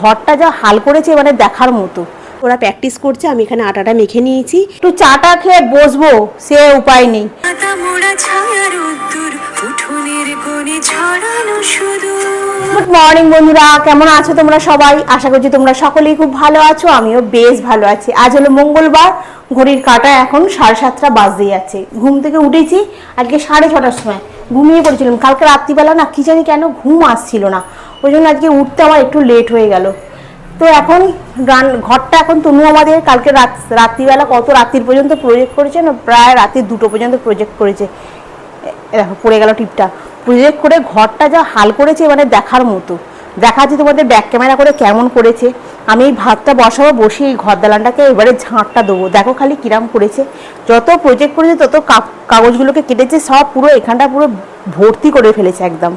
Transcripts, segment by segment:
ঘরটা যা হাল করেছে মানে দেখার মতো। ওরা প্র্যাকটিস করছে আমি এখানে আটাটা মেখে নিয়েছি। একটু চাটা খেয়ে বসবো সে উপায় নেই। গুড মর্নিং বন্ধুরা কেমন আছো তোমরা সবাই? আশা করছি তোমরা সকলেই খুব ভালো আছো আমিও বেশ ভালো আছি। আজ হলো মঙ্গলবার ঘড়ির কাটা এখন সাড়ে সাতটা বাজতে যাচ্ছে। ঘুম থেকে উঠেছি আজকে সাড়ে ছটার সময়। ঘুমিয়ে পড়েছিলাম। কালকে রাত্রিবেলা না কি জানি কেন ঘুম আসছিল না। ওই জন্য আজকে উঠতে আমার একটু লেট হয়ে গেল। তো এখন রান, ঘরটা এখন তনু আমাদের কালকে রাত, রাত্রিবেলা কত রাত্রির পর্যন্ত প্রজেক্ট করেছে না, প্রায় রাত্রি দুটো পর্যন্ত প্রজেক্ট করেছে। দেখো, পড়ে গেল টিপটা। প্রজেক্ট করে ঘরটা যা হাল করেছে মানে দেখার মতো। দেখাচ্ছি তোমাদের ব্যাক ক্যামেরা করে কেমন করেছে। আমি এই ভাতটা বসাবো বসে এই ঘর দালানটাকে এবারে ঝাঁটটা দেবো। দেখো খালি কিরাম করেছে। যত প্রজেক্ট করেছে, তত কাগজগুলোকে কেটেছে, সব পুরো এখানটা পুরো ভর্তি করে ফেলেছে একদম।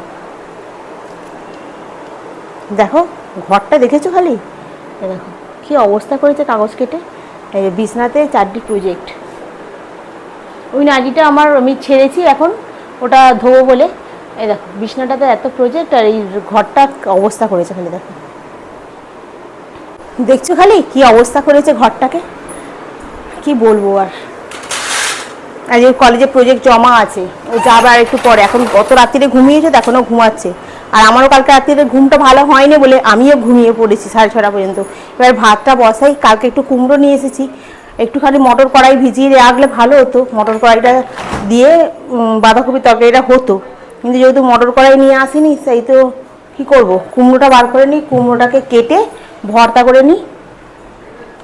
দেখো, ঘরটা দেখেছ খালি? দেখো, কি অবস্থা করেছে কাগজ কেটে? এই বিছনাতে চারটি প্রজেক্ট ওই নাজিটা আমার আমি ছেড়েছি এখন, ওটা ধোবো বলে। এই দেখো, বিছনাটাতে এত প্রজেক্ট আর এই ঘরটা অবস্থা করেছে খালি দেখো। দেখছ খালি কি অবস্থা করেছে ঘরটাকে? কি বলব আর? ওই কলেজে প্রজেক্ট জমা আছে, ও যাবে আর একটু পরে, এখন গত রাত্রিরে ঘুমিয়েছে, তো এখনও ঘুমাচ্ছে। আর আমারও কালকে রাত্রিরে ঘুমটা ভালো হয়নি বলে আমিও ঘুমিয়ে পড়েছি সাড়ে ছটা পর্যন্ত। এবার ভাতটা বসাই, কালকে একটু কুমড়ো নিয়ে এসেছি। একটুখানি মটর কড়াই ভিজিয়ে রাখলে ভালো হতো। মটর কড়াইটা দিয়ে বাঁধাকপির তরকারিটা হতো। কিন্তু যেহেতু মটর কড়াই নিয়ে আসিনি, সেই তো কী করব? কুমড়োটা বার করে নিই, কুমড়োটাকে কেটে ভর্তা করে নিই।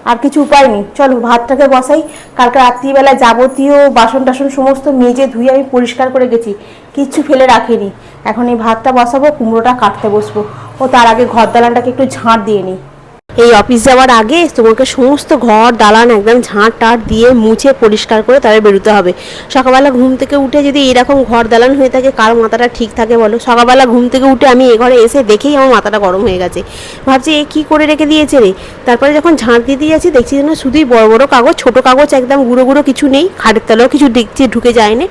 আর কিছু উপায় নেই। চলো ভাতটাকে বসাই। কালকে রাত্রিবেলা যাবতীয় বাসন টাসন সমস্ত মেজে ধুয়ে আমি পরিষ্কার করে গেছি কিচ্ছু ফেলে রাখিনি। এখন এই ভাতটা বসাবো, কুমড়োটা কাটতে বসবো। ও তার আগে ঘর দালানটাকে একটু ঝাঁট দিয়ে নিই। এই অফিস যাওয়ার আগে তোমাকে সমস্ত ঘর, দালান একদম ঝাঁট টাট দিয়ে মুছে পরিষ্কার করে তাদের বেরোতে হবে। সকালবেলা ঘুম থেকে উঠে যদি এরকম ঘর, দালান হয়ে থাকে, কার মাথাটা ঠিক থাকে বলো? সকালবেলা ঘুম থেকে উঠে আমি এ ঘরে এসে দেখেই আমার মাথাটা গরম হয়ে গেছে। ভাবছি, এ কী করে রেখে দিয়েছে রে? তারপরে যখন ঝাঁট দিতে যাচ্ছি দেখছি যেন শুধুই বড় বড় কাগজ, ছোট কাগজ একদম গুঁড়ো গুঁড়ো কিছু নেই, খাটের তলাও কিছু দেখছি, ঢুকে যায়নি।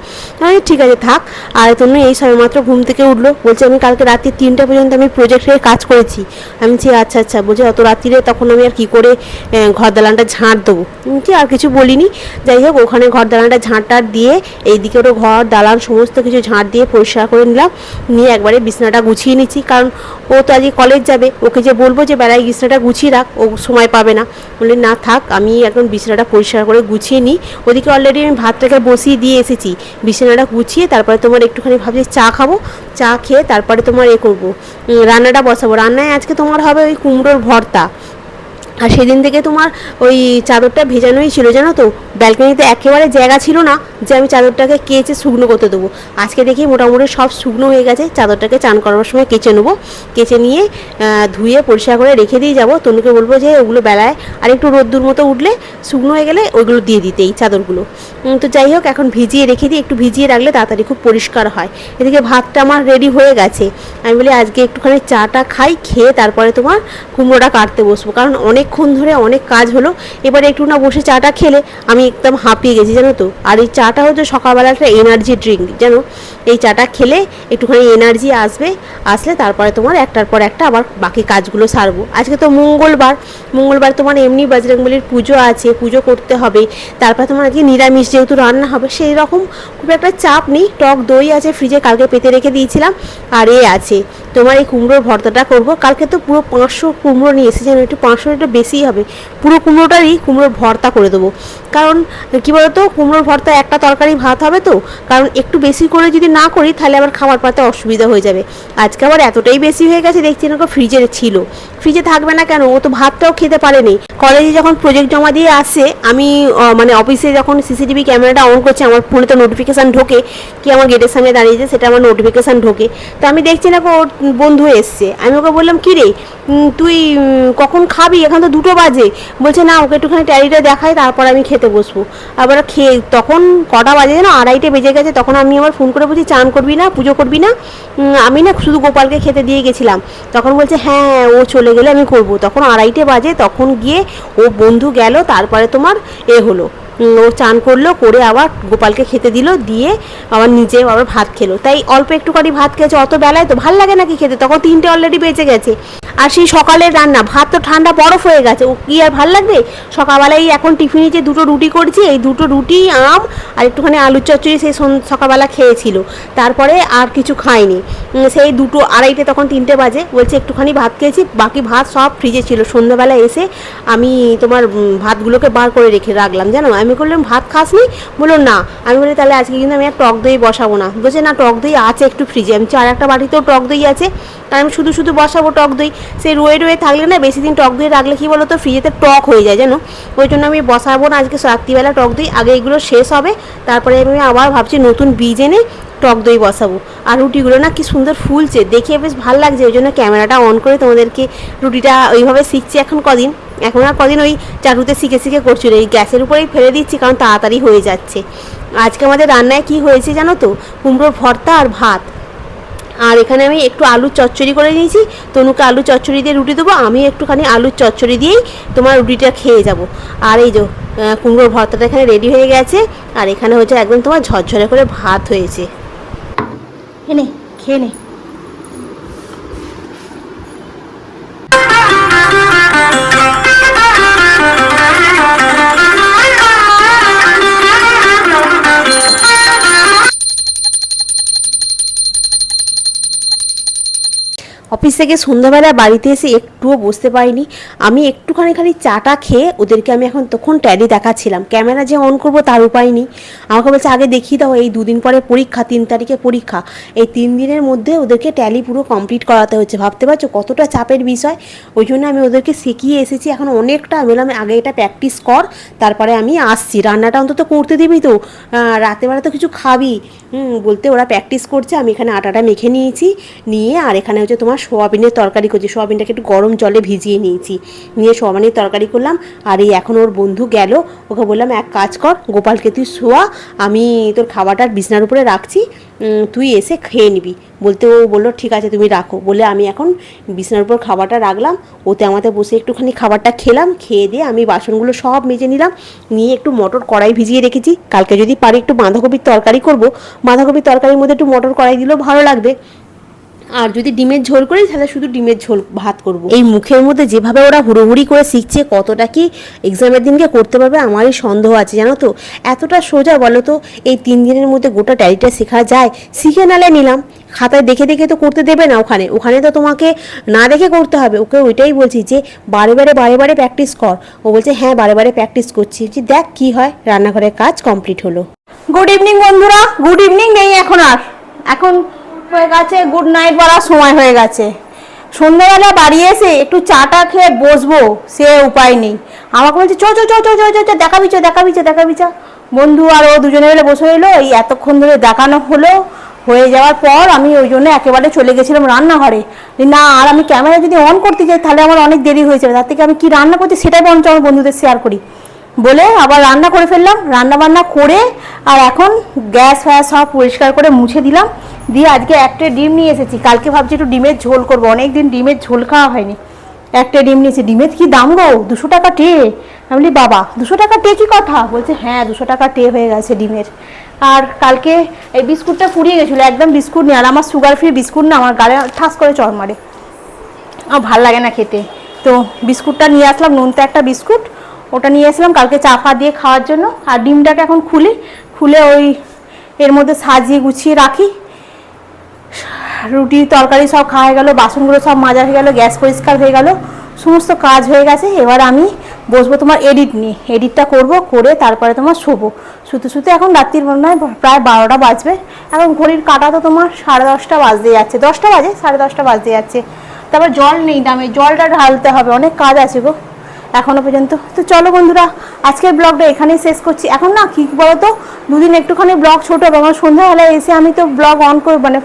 আমি ঠিক আছে, থাক। আর তুমি এই সময় মাত্র ঘুম থেকে উঠল। বলছে, আমি কালকে রাত্রি তিনটা পর্যন্ত আমি প্রজেক্টের কাজ করেছি। আমি বলছি আচ্ছা আচ্ছা। বলছে, অত রাত্রিরে তখন আমি আর কি করে ঘর দালানটা ঝাঁট দেবো। বলছি, আর কিছু বলিনি। যাই হোক ওখানে ঘর দালানটা ঝাঁট টাট দিয়ে এইদিকে ওরও ঘর দালান সমস্ত কিছু ঝাঁট দিয়ে পরিষ্কার করে নিলাম। নিয়ে একবারে বিছনাটা গুছিয়ে নিচ্ছি কারণ ও তো আজকে কলেজ যাবে। ওকে যে বলব যে বেলায় বিছনাটা গুছিয়ে রাখ ও সময় পাবে না। বললে না থাক আমি এখন বিছানাটা পরিষ্কার করে গুছিয়ে নিই। ওদিকে অলরেডি আমি ভাতটাকে বসিয়ে দিয়ে এসেছি। বিছানাটা গুছিয়ে তারপরে তোমার একটুখানি ভাবছি চা খাব। চা খেয়ে তারপরে তোমার এ করব। রান্নাটা বসাবো। রান্নায় আজকে তোমার হবে ওই কুমড়োর ভর্তা। আর সেদিন থেকে তোমার ওই চাদরটা ভেজানোই ছিল, জানো তো? ব্যালকনিতে একেবারে জায়গা ছিল না যে আমি চাদরটাকে কেচে শুকনো করতে দেবো। আজকে দেখি মোটামুটি সব শুকনো হয়ে গেছে, চাদরটাকে চান করার সময় কেচে নেব। কেচে নিয়ে ধুয়ে পরিষ্কার করে রেখে দিয়ে যাব। তনুকে বলব যে ওগুলো বেলায় আর একটু রোদ্দুর মতো উঠলে শুকনো হয়ে গেলে ওইগুলো দিয়ে দিতে এই চাদরগুলো। তো যাই হোক, এখন ভিজিয়ে রেখে দিই একটু ভিজিয়ে রাখলে তাড়াতাড়ি খুব পরিষ্কার হয়। এদিকে ভাতটা আমার রেডি হয়ে গেছে। আমি বলি আজকে একটুখানি চাটা খাই, খেয়ে তারপরে তোমার কুমড়োটা কাটতে বসবো। কারণ অনেকক্ষণ ধরে অনেক কাজ হলো। এবারে একটু না বসে চাটা খেলে আমি একদম হাঁপিয়ে গেছি, জানো তো। আর এই চাটা হচ্ছে সকালবেলা একটা এনার্জি ড্রিঙ্ক জানো? এই চাটা খেলে একটুখানি এনার্জি আসবে, আসলে তারপরে তোমার একটার পর একটা আবার বাকি কাজগুলো সারবো। আজকে তো মঙ্গলবার মঙ্গলবার তোমার এমনি বজরংবলির পুজো আছে, পুজো করতে হবে, তারপরে তোমার আজকে নিরামিষ যেহেতু রান্না হবে সেই রকম খুব একটা চাপ নেই, টক দই আছে ফ্রিজে কালকে পেতে রেখে দিয়েছিলাম, আর এ আছে। তোমার এই কুমড়োর ভর্তাটা করব, কালকে তো পুরো পাঁচশো কুমড়ো নিয়ে এসেছি, আমি একটু পাঁচশো একটু বেশিই হবে, পুরো কুমড়োটারই কুমড়োর ভর্তা করে দেবো। কারণ কি বলতো, কুমড়োর ভর্তা একটা তরকারি ভাত হবে তো, কারণ একটু বেশি করে যদি না করি, তাহলে আবার খাবার পাতে অসুবিধা হয়ে যাবে। আজকে আবার এতটাই বেশি হয়ে গেছে, দেখছি না ফ্রিজে ছিল। ফ্রিজে থাকবে না কেন? ও তো ভাতটাও খেতে পারেনি। কলেজে যখন প্রজেক্ট জমা দিয়ে আসে, আমি মানে অফিসে যখন সিসিটিভি ক্যামেরাটা অন করছে, আমার ফোনে তো নোটিফিকেশান ঢোকে কি আমার গেটের সামনে দাঁড়িয়েছে, সেটা আমার নোটিফিকেশান ঢোকে। তো আমি দেখছি না ওর বন্ধু এসছে। আমি ওকে বললাম, কী রে? তুই কখন খাবি? এখন তো দুটো বাজে। বলছে, না, ওকে একটুখানি ট্যারিটা দেখাই, তারপর আমি খেতে বসবো। আবার খেয়ে, তখন কটা বাজে যেন? আড়াইটে বেজে গেছে, তখন আমি আবার ফোন করে বলছি চান করবি না, পুজো করবি না আমি না শুধু গোপালকে খেতে দিয়ে গেছিলাম। তখন বলছে হ্যাঁ ও চলে গেলে আমি করব। তখন আড়াইটে বাজে, তখন গিয়ে ও বন্ধু গেল, তারপরে তোমার এ হলো। ও চান করল, করে আবার গোপালকে খেতে দিল, দিয়ে আবার নিজে আবার ভাত খেলো। তাই অল্প একটুখানি ভাত খেয়েছে, অত বেলায় তো ভালো লাগে নাকি খেতে? তখন তিনটে অলরেডি বেঁচে গেছে। আর সেই সকালের রান্না, ভাত তো ঠান্ডা বরফ হয়ে গেছে, ও কি আর ভালো লাগবে? সকালবেলায় এখন টিফিনে যে দুটো রুটি করেছি, এই দুটো রুটি, আম আর একটুখানি আলুর চচ্চড়ি সেই সকালবেলা খেয়েছিল। তারপরে আর কিছু খায়নি সেই দুটো আড়াইটে তখন তিনটে বাজে, বলছে একটুখানি ভাত খেয়েছি, বাকি ভাত সব ফ্রিজে ছিল। সন্ধ্যাবেলা এসে আমি তোমার ভাতগুলোকে বার করে রেখে রাখলাম, জানো? আমি বললাম, ভাত খাসনি? বলল, না। আমি বলি, তাহলে আজকে কিন্তু আমি আর টক দই বসাবো না। বলছে, না, টক দই আছে একটু ফ্রিজে আমি চার একটা বাটিতেও টক দই আছে। আর আমি শুধু শুধু বসাবো টক দই। সেই রয়ে রয়ে থাকলে না, বেশি দিন টক দই রাখলে কি বলো তো ফ্রিজেতে টক হয়ে যায়, জানো? ওই জন্য আমি বসাবো না আজকে রাত্রিবেলা টক দই। আগে এগুলো শেষ হবে। তারপরে আমি আবার ভাবছি নতুন বীজ এনে টক দই বসাবো। আর রুটিগুলো না কি সুন্দর ফুলছে। দেখে বেশ ভালো লাগছে। ওই জন্য ক্যামেরাটা অন করে তোমাদেরকে রুটিটা ওইভাবে শিখছি এখন কদিন। এখন আর কদিন ওই চাটুতে শিখে শিখে করছিল, এই গ্যাসের উপরেই ফেলে দিচ্ছি কারণ তাড়াতাড়ি হয়ে যাচ্ছে। আজকে আমাদের রান্নায় কি হয়েছে জানো তো? কুমড়োর ভর্তা আর ভাত। আর এখানে আমি একটু আলুর চচ্চড়ি করে নিয়েছি। তনুকে আলু চচ্চড়ি দিয়ে রুটি দেবো, আমি একটুখানি আলুর চচ্চড়ি দিয়েই তোমার রুটিটা খেয়ে যাব। আর এই যে কুমড়োর ভর্তাটা এখানে রেডি হয়ে গেছে। আর এখানে হচ্ছে একদম তোমার ঝরঝরে করে ভাত হয়েছে। এনে খেয়ে নে। অফিস থেকে সন্ধ্যাবেলা বাড়িতে এসে একটুও বসতে পারিনি। আমি একটুখানি খালি চাটা খেয়ে ওদেরকে আমি এখন তখন ট্যালি দেখাচ্ছিলাম। ক্যামেরা যে অন করব তার উপায় নেই। আমাকে বলছে, আগে দেখিয়ে দাও, এই দুদিন পরে পরীক্ষা, তিন তারিখে পরীক্ষা। এই তিন দিনের মধ্যে ওদেরকে ট্যালি পুরো কমপ্লিট করাতে হচ্ছে। ভাবতে পারছ কতটা চাপের বিষয়? ওই জন্য আমি ওদেরকে শিখিয়ে এসেছি। এখন অনেকটা আমি বললাম, আগে এটা প্র্যাকটিস কর, তারপরে আমি আসছি। রান্নাটা অন্তত করতে দিবি তো। রাতেবেলা তো কিছু খাবি। বলতে ওরা প্র্যাকটিস করছে। আমি এখানে আটাটা মেখে নিয়েছি। নিয়ে আর এখানে হচ্ছে তোমার সোয়াবিনের তরকারি করছি। সোয়াবিনটাকে একটু গরম জলে ভিজিয়ে নিয়েছি। নিয়ে সোয়াবিনের তরকারি করলাম। আর এই এখন ওর বন্ধু গেল। ওকে বললাম, এক কাজ কর, গোপালকে তুই শোয়া। আমি তোর খাবারটা বিছনার উপরে রাখছি। তুই এসে খেয়ে নিবি। বলতে ও বলল, ঠিক আছে, তুমি রাখো। বলে আমি এখন বিছানার উপর খাবারটা রাখলাম। ওতে আমাদের বসে একটুখানি খাবারটা খেলাম। খেয়ে দিয়ে আমি বাসনগুলো সব মেজে নিলাম। নিয়ে একটু মটর কড়াই ভিজিয়ে রেখেছি। কালকে যদি পারি একটু বাঁধাকপির তরকারি করব। বাঁধাকপির তরকারির মধ্যে একটু মটর কড়াই দিলেও ভালো লাগবে। আর যদি ডিমের ঝোল করি তাহলে শুধু ডিমের ঝোল ভাত করব। এই মুখের মধ্যে যেভাবে ওরা হুড়োহুড়ি করে শিখছে কতটা কি এক্সামের দিনকে করতে পারবে আমারই সন্দেহ আছে জানো তো? এতটা সোজা বলো তো এই তিন দিনের মধ্যে গোটা ট্যালিটা শেখা যায়? শিখে নালে নিলাম। খাতায় দেখে দেখে তো করতে দেবে না ওখানে। ওখানে তো তোমাকে না দেখে করতে হবে। ওকে ওইটাই বলছি যে বারে বারে বারে বারে প্র্যাকটিস কর। ও বলছে হ্যাঁ বারে বারে প্র্যাকটিস করছি। যে দেখ কি হয় রান্নাঘরের কাজ কমপ্লিট হলো। গুড ইভিনিং বন্ধুরা। গুড ইভিনিং নেই এখন আর। এখন হয়ে গেছে গুড নাইট বলার সময় হয়ে গেছে। সন্ধ্যাবেলা বাড়ি এসে একটু চাটা খেয়ে বসবো, সে উপায় নেই। আমাকে বলছে চো চো চো চো চো চো দেখাবি চো দেখাবি চো দেখাবি চো বন্ধু আর ও দুজনে মিলে বসে রইল, এই এতক্ষণ ধরে দেখানো হলো। হয়ে যাওয়ার পর আমি ওই জন্য একেবারে চলে গেছিলাম রান্নাঘরে। না, আর আমি ক্যামেরা যদি অন করতে যাই, তাহলে আমার অনেক দেরি হয়ে যাবে। তার থেকে আমি কি রান্না করছি সেটাই বরঞ্চ আমার বন্ধুদের শেয়ার করি। বলে আবার রান্না করে ফেললাম। রান্না বান্না করে আর এখন গ্যাস, ফ্যাস সব পরিষ্কার করে মুছে দিলাম। দিয়ে আজকে একটা ডিম নিয়ে এসেছি। কালকে ভাবছি একটু ডিমের ঝোল করব। অনেক দিন ডিমের ঝোল খাওয়া হয়নি। একটা ডিম নিয়েছি। ডিমের কি দাম গো? দুশো টাকা টে। আমি বলি, বাবা, দুশো টাকা টে কি কথা? বলছে হ্যাঁ দুশো টাকা টে হয়ে গেছে ডিমের। আর কালকে এই বিস্কুটটা ফুরিয়ে গেছিল, একদম বিস্কুট নেই। আর আমার সুগার ফ্রি বিস্কুট না, আমার গালে ঠাস করে চড় মারে। আমার ভালো লাগে না খেতে। তো বিস্কুটটা নিয়ে আসলাম নোনতা একটা বিস্কুট। ওটা নিয়ে আসলাম কালকে চা ফা দিয়ে খাওয়ার জন্য। আর ডিমটাকে এখন খুলি। খুলে ওই এর মধ্যে সাজিয়ে গুছিয়ে রাখি। রুটি, তরকারি সব খাওয়া হয়ে গেলো, বাসনগুলো সব মাজা হয়ে গেলো, গ্যাস পরিষ্কার হয়ে গেল, সমস্ত কাজ হয়ে গেছে। এবার আমি বসবো তোমার এডিট নিয়ে। এডিটটা করব, করে তারপরে তোমার শোবো। শুতে শুতে এখন রাত্রির হয় প্রায় বারোটা বাজবে। এখন ঘড়ির কাটা তো তোমার সাড়ে দশটা বাজতে যাচ্ছে। দশটা বাজে? সাড়ে দশটা বাজতে যাচ্ছে। তারপর জল নেই দামে, জলটা ঢালতে হবে। অনেক কাজ আছে গো এখনও পর্যন্ত। তো চলো বন্ধুরা, আজকের ব্লগটা এখানেই শেষ করছি। এখন না, কী বলো তো দুদিন একটুখানি ব্লগ ছোট হবে। আমার সন্ধ্যাবেলায় এসে আমি তো ব্লগ অন করব মানে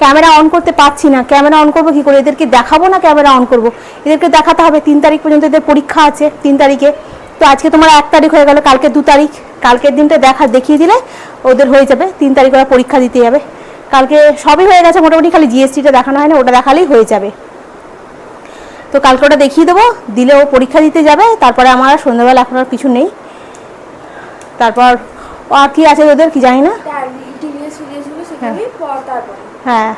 ক্যামেরা অন করতে পারছি না। ক্যামেরা অন করব কি করে? এদেরকে দেখাবো না ক্যামেরা অন করব? এদেরকে দেখাতে হবে তিন তারিখ পর্যন্ত এদের পরীক্ষা আছে তিন তারিখে। তো আজকে তোমার এক তারিখ হয়ে গেল কালকে দু তারিখ। কালকের দিনটা দেখা দেখিয়ে দিলে ওদের হয়ে যাবে তিন তারিখ ওরা পরীক্ষা দিতে যাবে। কালকে সবই হয়ে গেছে মোটামুটি খালি জিএসটিটা দেখানো হয় না ওটা দেখালেই হয়ে যাবে। তো কালকে ওটা দেখিয়ে দেবো দিলে ও পরীক্ষা দিতে যাবে তারপরে আমার আর সন্ধ্যাবেলা এখন আর কিছু নেই। তারপর আর কি আছে ওদের কি জানি না। টিভিএস হ্যাঁ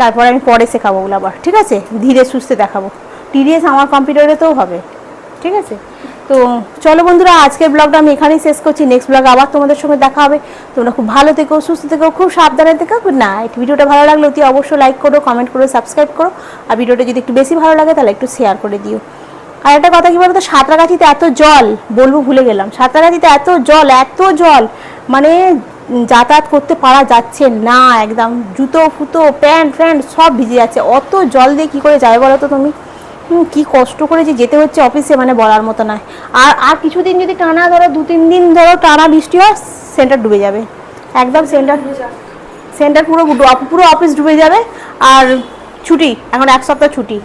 তারপরে আমি পরে শেখাবো ওগুলো আবার, ঠিক আছে? ধীরে সুস্থে দেখাবো। টিডিএস আমার কম্পিউটারেতেও হবে, ঠিক আছে? তো চলো বন্ধুরা, আজকের ব্লগটা আমি এখানেই শেষ করছি। নেক্সট ব্লগ আবার তোমাদের সঙ্গে দেখা হবে। তোমরা খুব ভালো থেকো, সুস্থ থেকো, খুব সাবধানে থেকো। গুড নাইট ভিডিওটা ভালো লাগলে অতি অবশ্যই লাইক করো কমেন্ট করো সাবস্ক্রাইব করো। আর ভিডিওটা যদি একটু বেশি ভালো লাগে, তাহলে একটু শেয়ার করে দিও। আর একটা কথা কি বলতো, সাঁতরাগাছিতে এত জল, বলব ভুলে গেলাম, সাঁতরাগাছিতে এত জল এত জল মানে যাতায়াত করতে পারা যাচ্ছে না, একদম জুতো, ফুতো, প্যান্ট, ফ্যান্ট সব ভিজে যাচ্ছে। অত জল দিয়ে কী করে যায় বলো তো তুমি? কি কষ্ট করে যে যেতে হচ্ছে অফিসে মানে বলার মতো নয়। আর আর কিছুদিন যদি টানা ধরো দু তিন দিন ধরো টানা বৃষ্টি হয় সেন্টার ডুবে যাবে। একদম সেন্টার সেন্টার পুরো পুরো অফিস ডুবে যাবে। আর ছুটি, এখন এক সপ্তাহ ছুটি।